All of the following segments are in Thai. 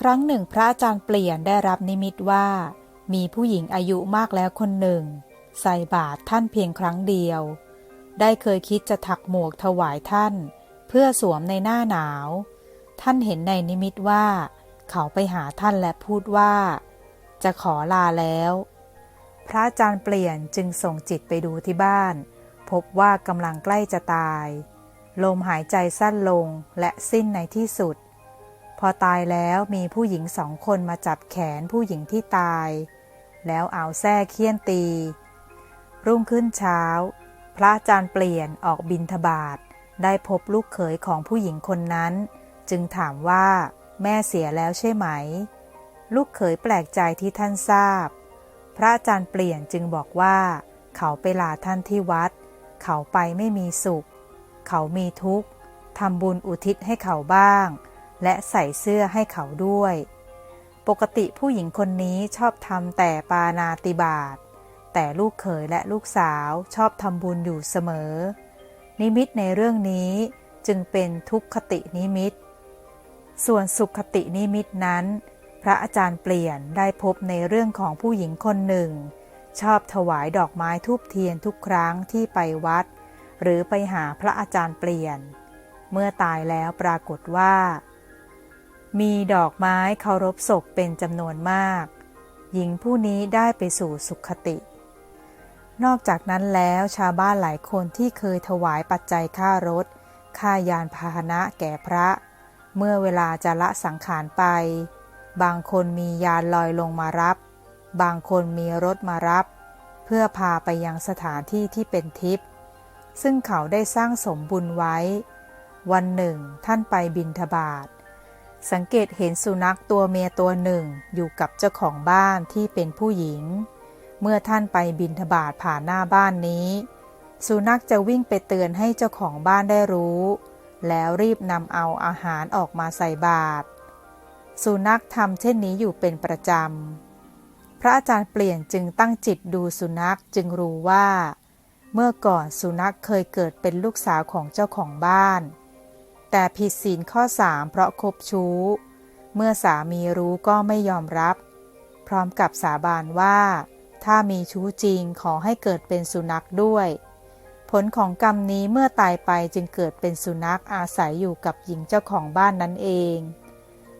ครั้งหนึ่งพระอาจารย์เปลี่ยนได้รับนิมิตว่า มีผู้หญิงอายุมากแล้วคนหนึ่ง ใส่บาตรท่านเพียงครั้งเดียว ได้เคยคิดจะถักหมวกถวายท่าน เพื่อสวมในหน้าหนาว ท่านเห็นในนิมิตว่า เขาไปหาท่านและพูดว่า จะขอลาแล้ว พระอาจารย์เปลี่ยนจึงส่งจิตไปดูที่บ้าน พบว่ากำลังใกล้จะตาย ลมหายใจสั้นลงและสิ้นในที่สุด พอตายแล้วมีผู้หญิงสองคนมาจับแขนผู้หญิงที่ตาย แล้วเอาแส้เคี่ยนตี รุ่งขึ้นเช้า พระอาจารย์เปลี่ยนออกบินทบาทได้พบลูกเขยของผู้หญิงคนนั้น จึงถามว่า แม่เสียแล้วใช่ไหม ลูกเขยแปลกใจที่ท่านทราบ พระอาจารย์เปลี่ยนจึงบอกว่า เขาไปลาท่านที่วัด เขาไปไม่มีสุข เขามีทุกข์ทำบุญอุทิศให้เขาบ้าง และใส่เสื้อให้เขาด้วย ปกติผู้หญิงคนนี้ชอบทำแต่ปานาติบาตแต่ลูกเขยและลูกสาวชอบทำบุญอยู่เสมอ นิมิตในเรื่องนี้จึงเป็นทุกขตินิมิต ส่วนสุขตินิมิตนั้น พระอาจารย์เปลี่ยนได้พบในเรื่องของผู้หญิงคนหนึ่ง ชอบถวายดอกไม้ทูบเทียนทุกครั้งที่ไปวัด หรือไปหาพระอาจารย์เปลี่ยน เมื่อตายแล้วปรากฏว่า มีดอกไม้เคารพศพเป็นจำนวนมาก หญิงผู้นี้ได้ไปสู่สุขติ นอกจากนั้นแล้วชาวบ้านหลายคนที่เคยถวายปัจจัยค่ารถ ค่ายานพาหนะแก่พระ เมื่อเวลาจะละสังขารไป บางคนมียานลอยลงมารับ บางคนมีรถมารับ เพื่อพาไปยังสถานที่ที่เป็นทิพย์ซึ่งเขาได้สร้างสมบุญไว้ วันหนึ่งท่านไปบินทบาท สังเกตเห็นสุนัขตัวเมียตัวหนึ่งอยู่กับเจ้าของบ้านที่เป็นผู้หญิง เมื่อท่านไปบินทบาทผ่านหน้าบ้านนี้ สุนัขจะวิ่งไปเตือนให้เจ้าของบ้านได้รู้ แล้วรีบนำเอาอาหารออกมาใส่บาตรสุนัขทำเช่นนี้อยู่เป็นประจำ พระอาจารย์เปลี่ยนจึงตั้งจิตดูสุนัขจึงรู้ว่า เมื่อก่อนสุนัขเคยเกิดเป็นลูกสาวของเจ้าของบ้าน แต่ผิดศีลข้อสามเพราะคบชู้ เมื่อสามีรู้ก็ไม่ยอมรับ พร้อมกับสาบานว่า ถ้ามีชู้จริงขอให้เกิดเป็นสุนัขด้วย ผลของกรรมนี้เมื่อตายไปจึงเกิดเป็นสุนัขอาศัยอยู่กับหญิงเจ้าของบ้านนั้นเอง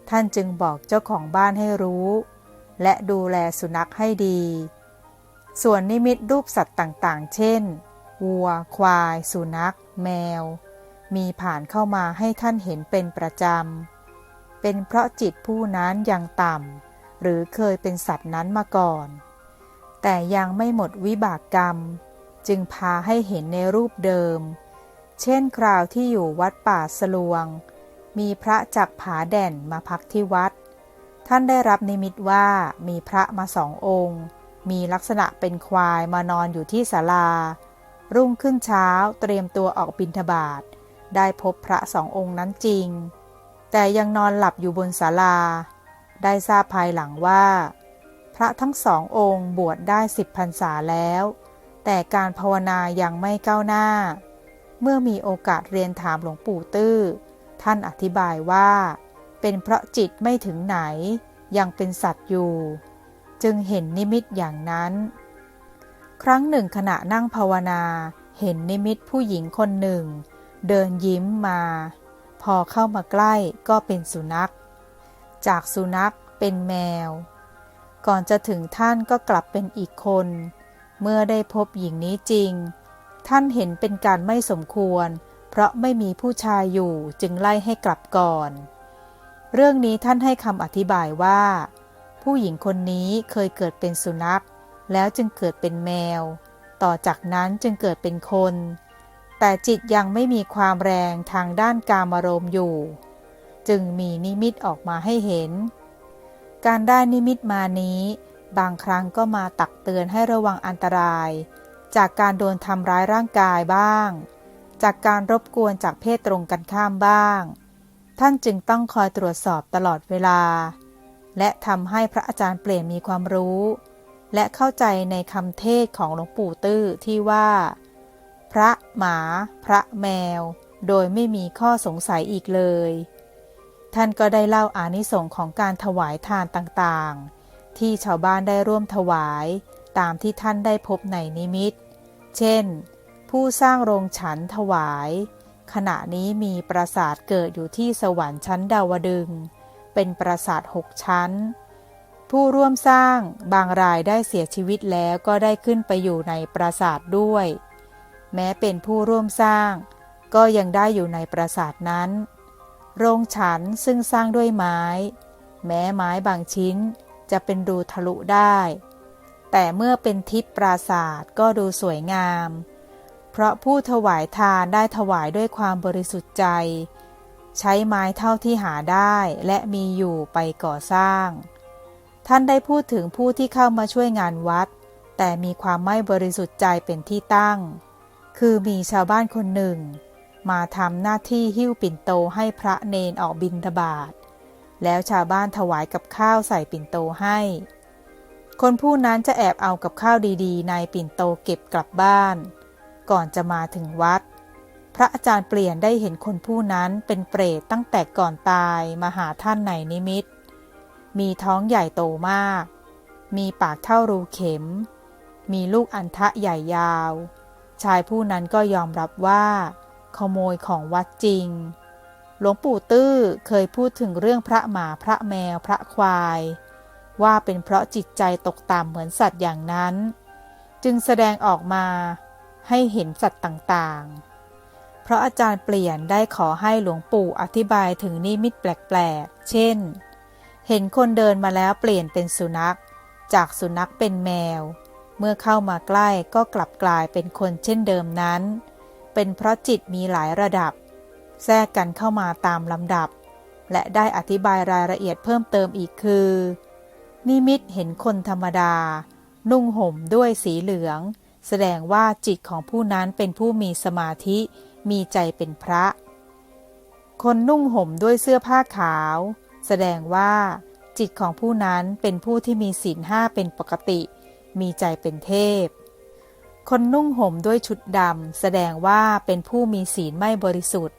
ท่านจึงบอกเจ้าของบ้านให้รู้ และดูแลสุนัขให้ดี ส่วนนิมิตรูปสัตว์ต่างๆ เช่น วัว ควาย สุนัข แมว มีผ่านเข้ามาให้ท่านเห็นเป็นประจำ เป็นเพราะจิตผู้นั้นยังต่ำ หรือเคยเป็นสัตว์นั้นมาก่อน แต่ยังไม่หมดวิบากกรรม จึงพาให้เห็นในรูปเดิม เช่นคราวที่อยู่วัดป่าสลวง มีพระจากผาแด่นมาพักที่วัด ท่านได้รับนิมิตว่ามีพระมาสององค์ มีลักษณะเป็นควายมานอนอยู่ที่ศาลา รุ่งขึ้นเช้าเตรียมตัวออกบิณฑบาต ได้พบพระสององค์นั้นจริง แต่ยังนอนหลับอยู่บนศาลา ได้ทราบภายหลังว่า พระทั้งสององค์บวชได้สิบพรรษาแล้ว แต่การภาวนายังไม่ก้าวหน้า เมื่อมีโอกาสเรียนถามหลวงปู่ตื้อ ท่านอธิบายว่า เป็นเพราะจิตไม่ถึงไหน ยังเป็นสัตว์อยู่ จึงเห็นนิมิตอย่างนั้น ครั้งหนึ่งขณะนั่งภาวนาเห็นนิมิตผู้หญิงคนหนึ่ง เดินยิ้มมา พอเข้ามาใกล้ก็เป็นสุนัข จากสุนัขเป็นแมว ก่อนจะถึงท่านก็กลับเป็นอีกคน เมื่อได้พบหญิงนี้จริง ท่านเห็นเป็นการไม่สมควร เพราะไม่มีผู้ชายอยู่จึงไล่ให้กลับก่อน เรื่องนี้ท่านให้คำอธิบายว่า ผู้หญิงคนนี้เคยเกิดเป็นสุนัข แล้วจึงเกิดเป็นแมว ต่อจากนั้นจึงเกิดเป็นคน แต่จิตยังไม่มีความแรงทางด้านกามารมณ์อยู่ จึงมีนิมิตออกมาให้เห็น การได้นิมิตมานี้ บางครั้งก็มาตักเตือนให้ระวังอันตราย จากการโดนทำร้ายร่างกายบ้าง จากการรบกวนจากเพศตรงกันข้ามบ้าง ท่านจึงต้องคอยตรวจสอบตลอดเวลา และทำให้พระอาจารย์เปลี่ยนมีความรู้ และเข้าใจในคำเทศของหลวงปู่ตื้อที่ว่า พระหมา พระแมว โดยไม่มีข้อสงสัยอีกเลย ท่านก็ได้เล่าอานิสงส์ของการถวายทานต่างๆ ที่ชาวบ้านได้ร่วมถวายตามที่ท่านได้พบในนิมิต เช่น ผู้สร้างโรงฉันถวาย ขณะนี้มีปราสาทเกิดอยู่ที่สวรรค์ชั้นดาวดึง เป็นปราสาทหกชั้น ผู้ร่วมสร้างบางรายได้เสียชีวิตแล้วก็ได้ขึ้นไปอยู่ในปราสาทด้วย แม้เป็นผู้ร่วมสร้าง ก็ยังได้อยู่ในปราสาทนั้น โรงฉันซึ่งสร้างด้วยไม้ แม้ไม้บางชิ้นจะเป็นรูทะลุได้ แต่เมื่อเป็นทิพปราสาทก็ดูสวยงาม เพราะผู้ถวายทานได้ถวายด้วยความบริสุทธิ์ใจ ใช้ไม้เท่าที่หาได้และมีอยู่ไปก่อสร้าง ท่านได้พูดถึงผู้ที่เข้ามาช่วยงานวัด แต่มีความไม่บริสุทธิ์ใจเป็นที่ตั้ง คือมีชาวบ้านคนหนึ่ง มาทำหน้าที่หิ้วปิ่นโตให้พระเนนออกบิณฑบาตแล้วชาวบ้านถวายกับข้าวใส่ปิ่นโตให้ คนผู้นั้นจะแอบเอากับข้าวดีๆ ในปิ่นโตเก็บกลับบ้าน ก่อนจะมาถึงวัด พระอาจารย์เปลี่ยนได้เห็นคนผู้นั้นเป็นเปรตตั้งแต่ก่อนตายมาหาท่านในนิมิต มีท้องใหญ่โตมาก มีปากเท่ารูเข็ม มีลูกอันทะใหญ่ยาว ชายผู้นั้นก็ยอมรับว่า ขโมยของวัดจริง หลวงปู่ตื้อเคยพูดถึงเรื่องพระหมาพระแมวพระควาย ว่าเป็นเพราะจิตใจตกต่ำเหมือนสัตว์อย่างนั้น จึงแสดงออกมาให้เห็นสัตว์ต่างๆ เพราะอาจารย์เปลี่ยนได้ขอให้หลวงปู่อธิบายถึงนิมิตแปลกๆ เช่น เห็นคนเดินมาแล้วเปลี่ยนเป็นสุนัข จากสุนัขเป็นแมว เมื่อเข้ามาใกล้ก็กลับกลายเป็นคนเช่นเดิมนั้น เป็นเพราะจิตมีหลายระดับ แทรกกันเข้ามาตามลำดับ และได้อธิบายรายละเอียดเพิ่มเติมอีกคือ นิมิตเห็นคนธรรมดา นุ่งห่มด้วยสีเหลือง แสดงว่าจิตของผู้นั้นเป็นผู้มีสมาธิ มีใจเป็นพระ คนนุ่งห่มด้วยเสื้อผ้าขาว แสดงว่า จิตของผู้นั้นเป็นผู้ที่มีศีลห้าเป็นปกติ มีใจเป็นเทพ คนนุ่งห่มด้วยชุดดำแสดงว่าเป็นผู้มีศีลไม่บริสุทธิ์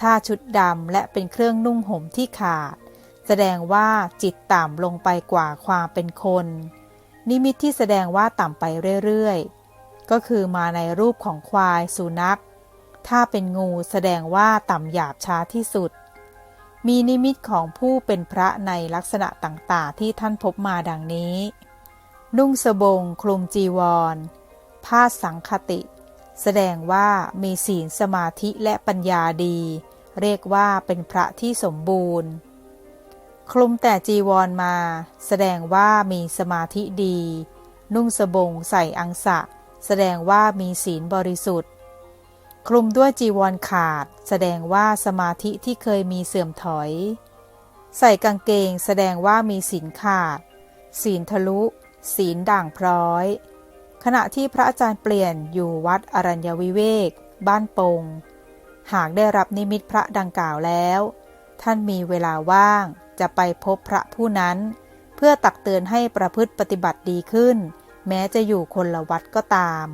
ถ้าชุดดำและเป็นเครื่องนุ่งห่มที่ขาด แสดงว่าจิตต่ำลงไปกว่าความเป็นคน นิมิตที่แสดงว่าต่ำไปเรื่อยๆ ก็คือมาในรูปของควายสุนัข ถ้าเป็นงูแสดงว่าต่ำหยาบช้าที่สุดมีนิมิตของผู้เป็นพระในลักษณะต่าง ๆ ที่ท่านพบมาดังนี้ นุ่งสบงคลุมจีวร ผ้าสังคติ แสดงว่ามีศีลสมาธิและปัญญาดี เรียกว่าเป็นพระที่สมบูรณ์ คลุมแต่จีวรมา แสดงว่ามีสมาธิดี นุ่งสบงใส่อังสะ แสดงว่ามีศีลบริสุทธิ์ คลุมด้วยจีวรขาด แสดงว่าสมาธิที่เคยมีเสื่อมถอย ใส่กางเกงแสดงว่ามีศีลขาด ศีลทะลุ ศีลด่างพร้อย ขณะที่พระอาจารย์เปลี่ยนอยู่วัดอรัญญวิเวก บ้านปง หากได้รับนิมิตพระดังกล่าวแล้ว ท่านมีเวลาว่างจะไปพบพระผู้นั้น เพื่อตักเตือนให้ประพฤติปฏิบัติดีขึ้น แม้จะอยู่คนละวัดก็ตาม